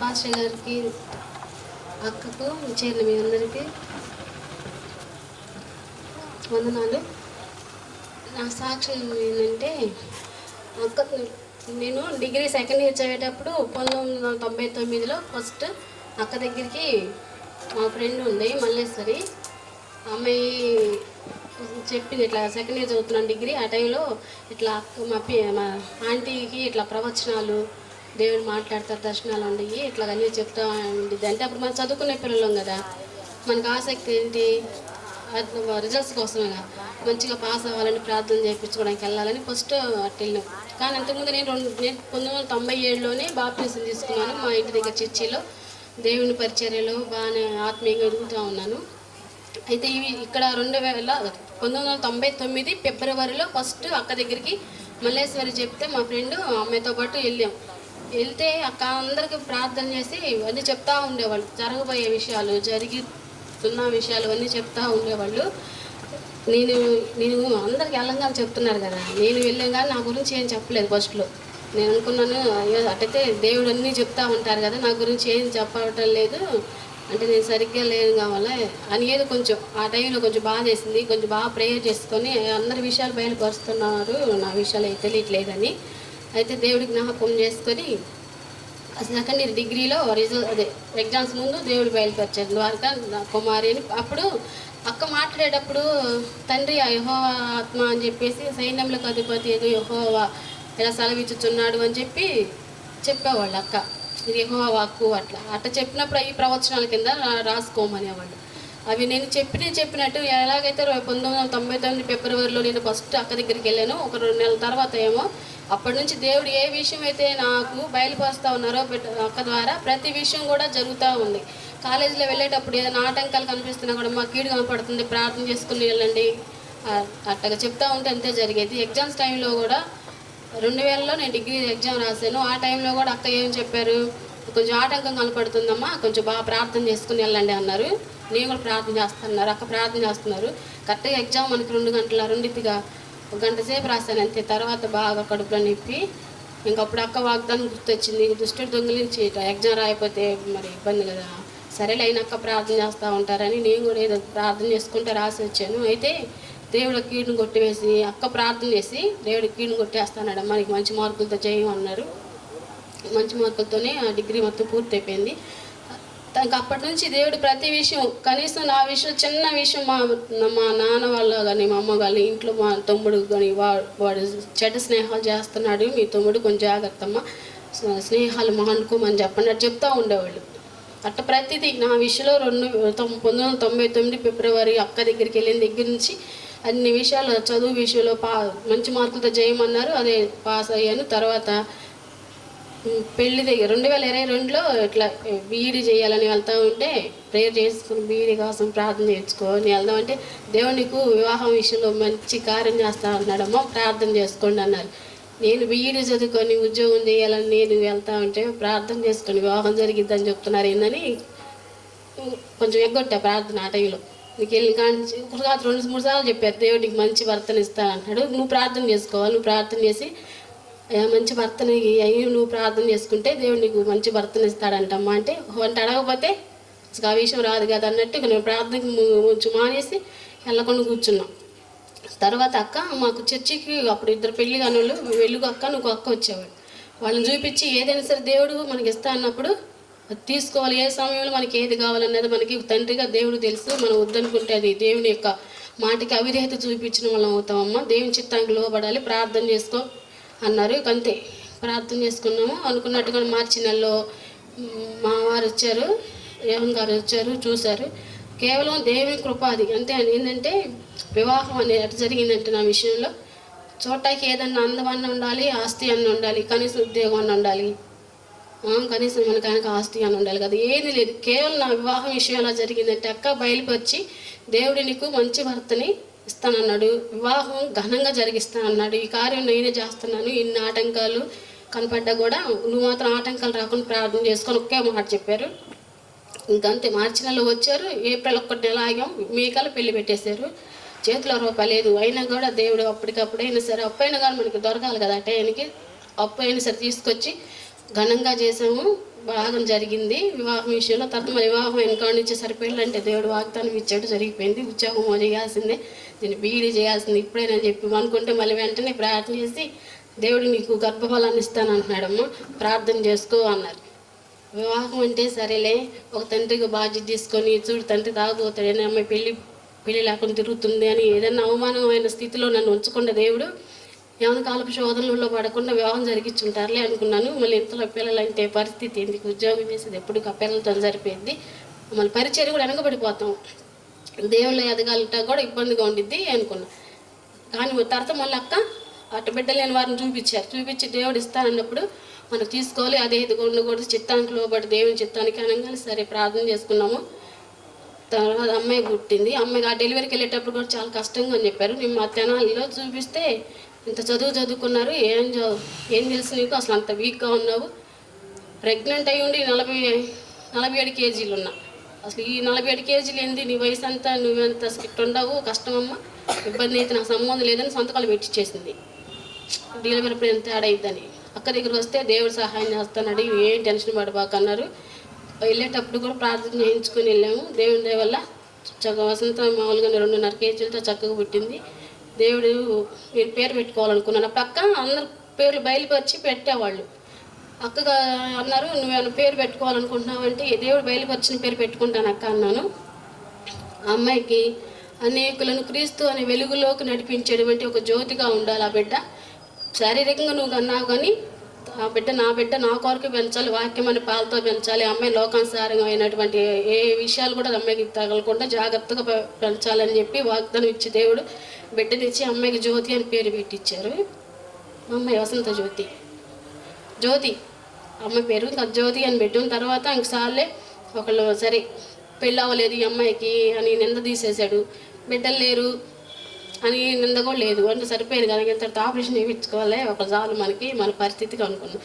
Pastor గారికి అక్కకు చేరిన మీ అందరికీ వందనాలు. నా సాక్ష్యం ఏంటంటే అక్క నేను డిగ్రీ సెకండ్ ఇయర్ చదివేటప్పుడు పంతొమ్మిది వందల తొంభై తొమ్మిదిలో ఫస్ట్ అక్క దగ్గరికి మా ఫ్రెండ్ ఉంది మల్లేశ్వరి. అమ్మాయి చెప్పింది ఇట్లా సెకండ్ ఇయర్ చదువుతున్నాను డిగ్రీ. ఆ టైంలో ఇట్లా అక్క మా మా ఆంటీకి ఇట్లా ప్రవచనాలు దేవుడు మాట్లాడతారు దర్శనాలు ఉండయి ఇట్లా అన్నీ చెప్తా ఉండేది అంటే అప్పుడు మనం చదువుకునే పిల్లలం కదా. మనకు ఆసక్తి ఏంటి? రిజల్ట్స్ కోసమేగా మంచిగా పాస్ అవ్వాలని ప్రార్థన చేయించుకోవడానికి వెళ్ళాలని ఫస్ట్ అటు వెళ్ళాం కానీ అంతకుముందు నేను రెండు నేను పంతొమ్మిది వందల తొంభై ఏడులోనే బాప్టిజం తీసుకున్నాను మా ఇంటి దగ్గర చర్చిలో. దేవుని పరిచర్యలో బాగానే ఆత్మీయంగా ఎదుగుతూ ఉన్నాను. అయితే ఇవి ఇక్కడ రెండు వేల పంతొమ్మిది వందల తొంభై తొమ్మిది ఫిబ్రవరిలో ఫస్ట్ అక్క దగ్గరికి మల్లేశ్వరి చెప్తే మా ఫ్రెండ్ అమ్మాయితో పాటు వెళ్ళాం. వెళ్తే అక్క అందరికి ప్రార్థన చేసి అన్నీ చెప్తా ఉండేవాళ్ళు. జరగబోయే విషయాలు జరుగుతున్న విషయాలు అన్నీ చెప్తా ఉండేవాళ్ళు. నేను నేను అందరికి వెళ్ళంగా చెప్తున్నారు కదా నేను వెళ్ళాం కానీ నా గురించి ఏం చెప్పలేదు ఫస్ట్లో నేను అనుకున్నాను అయ్యో అటైతే దేవుడు అన్నీ చెప్తా ఉంటారు కదా నా గురించి ఏం చెప్పటం లేదు. అంటే నేను సరిగ్గా లేను కావాలా? అని ఏదో కొంచెం ఆ టైంలో కొంచెం బాగా చేసింది కొంచెం బాగా ప్రేయర్ చేసుకొని అందరి విషయాలు బయలుపరుస్తున్నారు. నా విషయాలు తెలియట్లేదని. అయితే దేవుడి జ్ఞాపకం చేసుకొని సెకండ్ ఇయర్ డిగ్రీలో రిజల్ట్ అదే ఎగ్జామ్స్ ముందు దేవుడు బయలుపరిచారు ద్వారకా నా కుమారి అని అప్పుడు అక్క మాట్లాడేటప్పుడు తండ్రి యహోవా ఆత్మ అని చెప్పేసి సైన్యములకు అధిపతి ఏదో యహోవా ఇలా సెలవిచ్చుచున్నాడు అని చెప్పి చెప్పేవాళ్ళు అక్క. ఇది యెహోవా వాక్కు అట్లా. అట్లా చెప్పినప్పుడు ఈ ప్రవచనాల కింద రాసుకోమనేవాళ్ళు. అవి నేను చెప్పిన చెప్పినట్టు ఎలాగైతే పంతొమ్మిది వందల తొంభై తొమ్మిది ఫిబ్రవరిలో నేను ఫస్ట్ అక్క దగ్గరికి వెళ్ళాను ఒక రెండు నెలల తర్వాత ఏమో అప్పటి నుంచి దేవుడు ఏ విషయం అయితే నాకు బయలుపరుస్తూ ఉన్నారో అక్క ద్వారా ప్రతి విషయం కూడా జరుగుతూ ఉంది. కాలేజీలో వెళ్ళేటప్పుడు ఏదైనా ఆటంకాలు కనిపిస్తున్నా కూడా మా కీడు కనపడుతుంది ప్రార్థన చేసుకుని వెళ్ళండి. అట్టగా చెప్తా ఉంటే అంతే జరిగేది. ఎగ్జామ్స్ టైంలో కూడా రెండు వేలలో నేను డిగ్రీ ఎగ్జామ్ రాశాను. ఆ టైంలో కూడా అక్క ఏం చెప్పారు? కొంచెం ఆటంకం కనపడుతుందమ్మా కొంచెం బాగా ప్రార్థన చేసుకుని వెళ్ళండి అన్నారు. నేను కూడా ప్రార్థన చేస్తున్నారు అక్క ప్రార్థన చేస్తున్నారు. కరెక్ట్గా ఎగ్జామ్ మనకి రెండు గంటల రెండింటిగా ఒక గంట సేపు రాశాను అంతే. తర్వాత బాగా కడుపులో నొప్పి ఇంకప్పుడు అక్క వాగ్దానం గుర్తొచ్చింది దుష్టుడు దొంగిలించి ఎగ్జామ్ రాయకపోతే మరి ఇబ్బంది కదా. సరేలే అయిన అక్క ప్రార్థన చేస్తూ ఉంటారని నేను కూడా ఏదో ప్రార్థన చేసుకుంటే రాసి వచ్చాను. అయితే దేవుడు కీడును కొట్టివేసి అక్క ప్రార్థన చేసి దేవుడు కీడును కొట్టేస్తానడమ్మా మనకి మంచి మార్కులతో చేయం అన్నారు. మంచి మార్కులతోనే ఆ డిగ్రీ మొత్తం పూర్తయిపోయింది. తనకు అప్పటి నుంచి దేవుడు ప్రతి విషయం కనీసం నా విషయం చిన్న విషయం మా మా నాన్న వాళ్ళ కానీ మా అమ్మ కానీ ఇంట్లో మా తమ్ముడు కానీ వాడు వాడు చెడ్డ స్నేహాలు చేస్తున్నాడు మీ తమ్ముడు కొంచెం జాగ్రత్త అమ్మ. స్నేహాలు మానుకోమని చెప్పండి చెప్తూ ఉండేవాళ్ళు. అట్ట ప్రతిదీ నా విషయంలో రెండు పంతొమ్మిది వందల తొంభై తొమ్మిది ఫిబ్రవరి అక్క దగ్గరికి వెళ్ళిన దగ్గర నుంచి అన్ని విషయాలు చదువు విషయంలో పా మంచి మార్కులతో చేయమన్నారు అదే పాస్ అయ్యాను. తర్వాత పెళ్ళి దగ్గర రెండు వేల ఇరవై రెండులో ఇట్లా బీఈడి చేయాలని వెళ్తా ఉంటే ప్రేయర్ చేసుకుని బీఈడి కోసం ప్రార్థన చేసుకోని వెళ్దామంటే దేవుడు నీకు వివాహం విషయంలో మంచి కార్యం చేస్తా అన్నాడమ్మా ప్రార్థన చేసుకోండి అన్నారు. నేను బీఈడి చదువుకొని ఉద్యోగం చేయాలని నేను వెళ్తా ఉంటే ప్రార్థన చేసుకొని వివాహం జరిగిద్దని చెప్తున్నారు ఏందని కొంచెం ఎగ్గొట్టా ప్రార్థన ఆ టైంలో. నీకు వెళ్ళి కానీ ఒక రెండు మూడు సార్లు చెప్పారు దేవుడు నీకు మంచి భర్తను ఇస్తాను అన్నాడు. నువ్వు ప్రార్థన చేసుకోవాలి నువ్వు ప్రార్థన చేసి మంచి భర్తని అయ్యి నువ్వు ప్రార్థన చేసుకుంటే దేవుడు నీకు మంచి భర్తను ఇస్తాడంటమ్మా. అంటే వంట అడగకపోతే ఆ విషయం రాదు కదా అన్నట్టు నేను ప్రార్థనకి మానేసి వెళ్ళకుండా కూర్చున్నాం. తర్వాత అక్క మాకు చర్చికి అప్పుడు ఇద్దరు పెళ్ళి కాని వాళ్ళు వెలుగు అక్క నువ్వు అక్క వచ్చేవాడు వాళ్ళని చూపించి ఏదైనా సరే దేవుడు మనకి ఇస్తా అన్నప్పుడు తీసుకోవాలి ఏ సమయంలో మనకి ఏది కావాలన్నది మనకి తండ్రిగా దేవుడు తెలుసు. మనం వద్దనుకుంటే అది దేవుని యొక్క మాటికి అవిధేయత చూపించిన వాళ్ళం అవుతామమ్మా. దేవుని చిత్తానికి లోబడాలి. ప్రార్థన చేసుకో. అన్నారు. ఇక అంతే. ప్రార్థన చేసుకున్నాము. అనుకున్నట్టుగా మార్చి నెలలో మావారు మా వారు వచ్చారు. రేవన్ గారు వచ్చారు చూశారు. కేవలం దేవుని కృప అది. అంతే అని. ఏంటంటే వివాహం అనేది ఎట్లా జరిగిందంటే నా విషయంలో. చూడటానికి ఏదన్నా అందమన్న ఉండాలి ఆస్తి అన్న ఉండాలి కనీసం ఉద్యోగం అన్న ఉండాలి. కనీసం మనకు ఆయనకు ఆస్తి అని ఉండాలి కదా. ఏది లేదు. కేవలం నా వివాహం విషయం ఎలా జరిగిందంటే అక్క బయలుపరిచి దేవుడి నీకు మంచి భర్తని ఇస్తానన్నాడు. వివాహం ఘనంగా జరిగిస్తానన్నాడు. ఈ కార్యం నేనే చేస్తున్నాను. ఇన్ని ఆటంకాలు కనపడ్డా కూడా నువ్వు మాత్రం ఆటంకాలు రాకుండా ప్రార్థన చేసుకొని ఒకే మాట చెప్పారు. ఇంకంతే. మార్చి నెలలో వచ్చారు. ఏప్రిల్ ఒక్కటి నెల ఆగాం. మీకల్లా పెళ్ళి పెట్టేశారు. చేతిలో రూపాయి లేదు. అయినా కూడా దేవుడు అప్పటికప్పుడైనా సరే అప్పు అయినా కానీ మనకి దొరకాలి కదా. టైంకి అప్పు అయినా సరే తీసుకొచ్చి ఘనంగా చేసాము బాగా జరిగింది. వివాహం విషయంలో తర్వాత మరి వివాహం వెనకాడ నుంచి సరిపోయిందంటే దేవుడు వాగ్దానం ఇచ్చాడు జరిగిపోయింది. ఉద్యోగం చేయాల్సిందే. నేను బీఈడీ చేయాల్సింది. ఇప్పుడైనా చెప్పి అనుకుంటే మళ్ళీ వెంటనే ప్రార్థన చేసి దేవుడు నీకు గర్భఫలాన్ని ఇస్తాను అంటున్నాడమ్మ. ప్రార్థన చేసుకో అన్నారు. వివాహం అంటే సరేలే ఒక తండ్రికి బాధ్యత తీసుకొని చూడు తండ్రి తాగుతాడని అమ్మాయి పెళ్ళి పెళ్ళి లేకుండా తిరుగుతుంది అని ఏదైనా అవమానమైన స్థితిలో నన్ను ఉంచకుండా దేవుడు ఏమైనా కాలపు శోధనలో పడకుండా వివాహం జరిగించుంటారులే అనుకున్నాను. మళ్ళీ ఇంతలో పిల్లలు అంటే పరిస్థితి ఎందుకు ఉద్యోగం చేసేది ఎప్పుడు? ఆ పిల్లలతో సరిపోయింది. మళ్ళీ పరిచయం కూడా వెనకబడిపోతాం. దేవుళ్ళు ఎదగాలంటే కూడా ఇబ్బందిగా ఉండిద్ది అనుకున్నా. కానీ తర్వాత మళ్ళీ అక్క అటు బిడ్డ లేని వారిని చూపించారు. చూపించి దేవుడు ఇస్తానన్నప్పుడు మనం తీసుకోవాలి. అదే ఇది ఉండకూడదు చిత్తానికి లోబడి దేవుని చిత్తానికి అనగానే సరే ప్రార్థన చేసుకున్నాము. తర్వాత అమ్మాయి పుట్టింది. అమ్మాయి ఆ డెలివరీకి వెళ్ళేటప్పుడు కూడా చాలా కష్టంగా అని చెప్పారు. నేను మా తెనాలిలో చూపిస్తే ఇంత చదువు చదువుకున్నారు ఏం చదువు ఏం తెలుసు నీకు? అసలు అంత వీక్గా ఉన్నావు. ప్రెగ్నెంట్ అయ్యి ఉండి నలభై నలభై ఏడు కేజీలు ఉన్నా. అసలు ఈ నలభై ఏడు కేజీలు ఏంది? నీ వయసు అంతా నువ్వెంత స్కిట్ ఉండవు కష్టమమ్మా. ఇబ్బంది అయితే నాకు సంబంధం లేదని సంతకాలు పెట్టించేసింది డెలివరీ అప్పుడు ఎంత ఆడైద్దని. అక్క దగ్గరికి వస్తే దేవుడు సహాయం చేస్తానని ఏం టెన్షన్ పడబాకన్నారు వెళ్ళేటప్పుడు కూడా ప్రార్థన చేయించుకొని వెళ్ళాము. దేవుని దయ వల్ల చక్కగా వసంత మామూలుగా రెండున్నర కేజీలతో చక్కగా పుట్టింది. దేవుడు నేను పేరు పెట్టుకోవాలనుకున్నాను. పక్క అందరు పేర్లు బయలుపరిచి పెట్టేవాళ్ళు. అక్కగా అన్నారు నువ్వేమైనా పేరు పెట్టుకోవాలనుకుంటున్నావు అంటే దేవుడు బయలుపరిచిన పేరు పెట్టుకుంటాను అక్క అన్నాను. ఆ అమ్మాయికి అనేకులను క్రీస్తు అనే వెలుగులోకి నడిపించేటువంటి ఒక జ్యోతిగా ఉండాలి ఆ బిడ్డ. శారీరకంగా నువ్వు అన్నావు కానీ ఆ బిడ్డ నా బిడ్డ నా కొరకు పెంచాలి వాక్యం అనే పాలతో పెంచాలి ఆ అమ్మాయి లోకానుసారంగా అయినటువంటి ఏ విషయాలు కూడా అమ్మాయికి తగలకుండా జాగ్రత్తగా పెంచాలని చెప్పి వాగ్దానం ఇచ్చి దేవుడు బిడ్డనిచ్చి అమ్మాయికి జ్యోతి అని పేరు పెట్టించారు అమ్మాయి వసంత జ్యోతి. జ్యోతి అమ్మాయి పేరు ఇంకా జ్యోతి అని పెట్టిన తర్వాత ఇంక సార్లే ఒకళ్ళు సరే పెళ్ళి అవ్వలేదు ఈ అమ్మాయికి అని నింద తీసేశాడు. బిడ్డలు లేరు అని నింద కూడా లేదు. అంత సరిపోయింది కదా ఇంత ఆపరేషన్ చేయించుకోవాలి. ఒక చాలు మనకి మన పరిస్థితికి అనుకున్నాం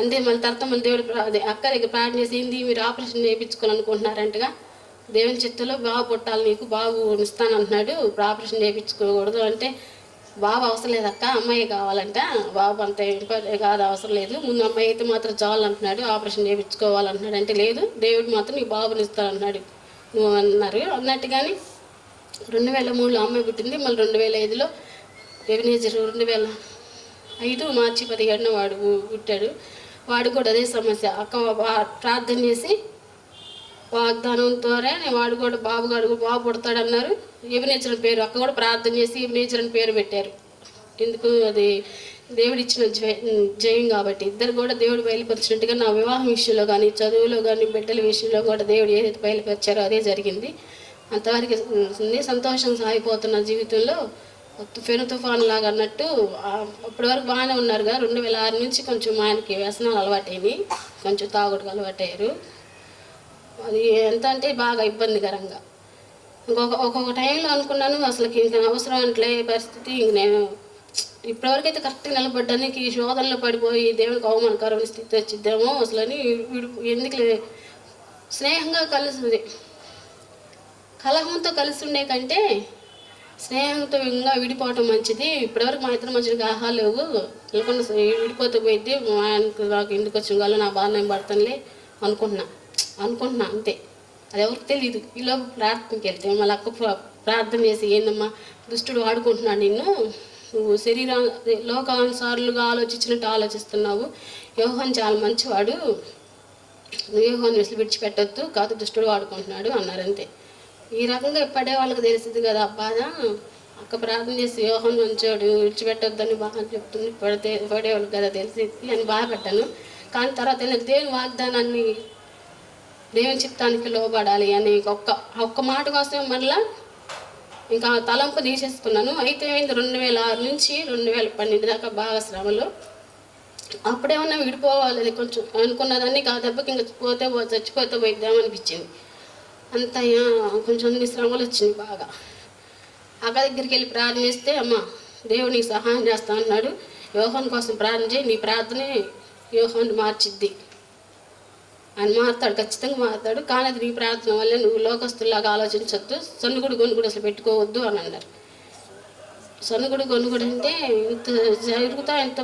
అంతే మన తర్వాత మన దేవుడు అదే అక్క దగ్గర ప్రార్థన చేసింది మీరు ఆపరేషన్ చేయించుకోవాలనుకుంటున్నారంటగా దేవుని చిత్తలో బాబు పుట్టాలి నీకు బాబు ఇస్తాను అంటున్నాడు ఇప్పుడు ఆపరేషన్ చేయించుకోకూడదు అంటే బాబు అవసరం లేదు అక్క అమ్మాయి కావాలంట. బాబు అంత కాదు అవసరం లేదు. ముందు అమ్మాయి అయితే మాత్రం చాలంటున్నాడు ఆపరేషన్ చేయించుకోవాలంటున్నాడు అంటే లేదు. దేవుడు మాత్రం నీ బాబుని ఇస్తానంటున్నాడు నువ్వు అన్నారు అన్నట్టుగాని రెండు వేల మూడులో అమ్మాయి పుట్టింది. మళ్ళీ రెండు వేల ఐదులో రెవెన్యూజర్ రెండు వేల ఐదు మార్చి పదిహేడున వాడు పుట్టాడు. వాడు కూడా అదే సమస్య. అక్క వా- ప్రార్థన చేసి వాగ్దానంతోనే వాడు కూడా బాబు గారు బాబు పుడతాడన్నారు ఎబినేచర్ పేరు. అక్క కూడా ప్రార్థన చేసి ఎబినేచర్ అని పేరు పెట్టారు. ఎందుకు? అది దేవుడిచ్చిన జయ- జయం కాబట్టి. ఇద్దరు కూడా దేవుడు బయలుపరిచినట్టుగా నా వివాహం విషయంలో కానీ చదువులో కానీ బిడ్డల విషయంలో కూడా దేవుడు ఏదైతే బయలుపరిచారో అదే జరిగింది. అంతవరకు ఉంది సంతోషం సాగిపోతున్న జీవితంలో ఫెను తుఫాను లాగా అన్నట్టు అప్పటి వరకు బాగానే ఉన్నారు కదా. రెండు వేల ఆరు నుంచి కొంచెం ఆయనకి వ్యసనాలు అలవాటైనవి కొంచెం తాగుడుకు అలవాటయ్యారు. అది ఎంత అంటే బాగా ఇబ్బందికరంగా. ఇంకొక ఒక్కొక్క టైంలో అనుకున్నాను అసలు ఇంక అవసరం అంటే పరిస్థితి. ఇంక నేను ఇప్పటివరకు అయితే కరెక్ట్గా నిలబడ్డానికి ఈ శోధనలో పడిపోయి దేవునికి అవమానకరమైన స్థితి వచ్చిద్దేమో అసలు అని ఎందుకు స్నేహంగా కలిసి కలహంతో కలిసి ఉండే కంటే స్నేహంతో ఇంకా విడిపోవటం మంచిది. ఇప్పటివరకు మా ఇద్దరు మంచిగా ఆహా లేవు. లేకుండా విడిపోతే పోయిద్ది. మా ఆయనకు నాకు ఎందుకు వచ్చిన వాళ్ళు నా బాధ నేను పడతానులే అనుకుంటున్నా. అనుకుంటున్నా అంతే. అది ఎవరికి తెలియదు ఈలో ప్రార్థనకి వెళ్తే మళ్ళీ అక్క ప్రార్థన చేసి ఏందమ్మా దుష్టుడు వాడుకుంటున్నాడు నిన్ను. నువ్వు శరీరా లోకానుసారులుగా ఆలోచించినట్టు ఆలోచిస్తున్నావు. యోహన్ చాలా మంచివాడు. నువ్వు యోహన్ విసిలి విడిచిపెట్టద్దు కాదు దుష్టుడు వాడుకుంటున్నాడు అన్నారు అంతే. ఈ రకంగా పడే వాళ్ళకి తెలిసింది కదా బాధ అక్క ప్రార్థన చేసి వ్యూహం ఉంచాడు విడిచిపెట్టొద్దని బాగా చెప్తుంది. పడితే పడేవాళ్ళు కదా తెలిసింది అని బాధపడ్డాను. కానీ తర్వాత నేను దేవుని వాగ్దానాన్ని దేవుని చిత్తానికి లోబడాలి అని ఒక్క ఒక్క మాట కోసం మళ్ళా ఇంకా తలంపు తీసేసుకున్నాను. అయితే ఏమైంది రెండు వేల ఆరు నుంచి రెండు వేల పన్నెండు దాకా బాగా శ్రమలు. అప్పుడేమన్నా విడిపోవాలి కొంచెం అనుకున్నదాన్ని కాదబ్బకి దెబ్బకి ఇంకా పోతే చచ్చిపోతే పోయిద్దామనిపించింది అంత కొంచెం నీ శ్రమలు వచ్చింది బాగా. అక్క దగ్గరికి వెళ్ళి ప్రార్థన చేస్తే అమ్మ దేవుడు నీకు సహాయం చేస్తా అన్నాడు. యోహన్ కోసం ప్రార్థన చేయి నీ ప్రార్థనే యోహాన్ని మార్చిద్ది ఆయన మారుతాడు ఖచ్చితంగా మారుతాడు కానీ అది నీ ప్రార్థన వల్ల నువ్వు లోకస్తుల్లాగా ఆలోచించొద్దు సన్నుగుడు గొనుగుడు అసలు పెట్టుకోవద్దు అని అన్నారు. సన్నుగుడు గొనుగుడు అంటే ఇంత జరుగుతా ఇంత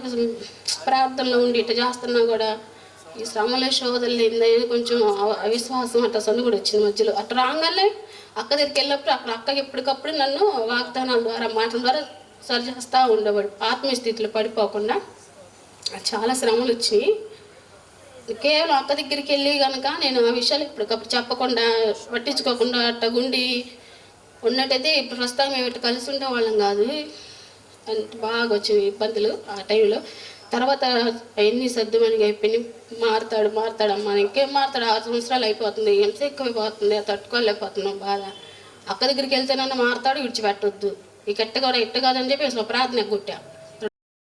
ప్రార్థనలో ఉండి ఇట్లా చేస్తున్నా కూడా ఈ శ్రమల శోధనలు ఏందని కొంచెం అవ- అవిశ్వాసం అట్లా సొన్ను కూడా వచ్చింది మధ్యలో. అట్లా రాగానే అక్క దగ్గరికి వెళ్ళినప్పుడు అక్కడ అక్క ఎప్పటికప్పుడు నన్ను వాగ్దానాల ద్వారా మాటల ద్వారా సరి చేస్తూ ఉండేవాడు. ఆత్మీయ స్థితిలో పడిపోకుండా చాలా శ్రమలు వచ్చినాయి. కేవలం అక్క దగ్గరికి వెళ్ళి కనుక నేను ఆ విషయాలు ఇప్పటికప్పుడు చెప్పకుండా పట్టించుకోకుండా అట్టగుండి ఉన్నట్టయితే ఇప్పుడు ప్రస్తుతం మేము ఇటు కలిసి ఉండేవాళ్ళం కాదు. అంటే బాగా వచ్చింది ఇబ్బందులు ఆ టైంలో. తర్వాత అవన్నీ సర్దుమని అయిపోయి మారుతాడు మారుతాడమ్మా అమ్మ ఇంకేం మారుతాడు? ఆరు సంవత్సరాలు అయిపోతుంది ఎంస ఎక్కువైపోతుంది తట్టుకోలేకపోతున్నాం బాధ. అక్క దగ్గరికి వెళ్తేనన్నా మారుతాడు విడిచిపెట్టొద్దు. ఇక ఎట్ట కూడా ఇట్ట కాదని చెప్పి అసలు ప్రార్థన కొట్టా.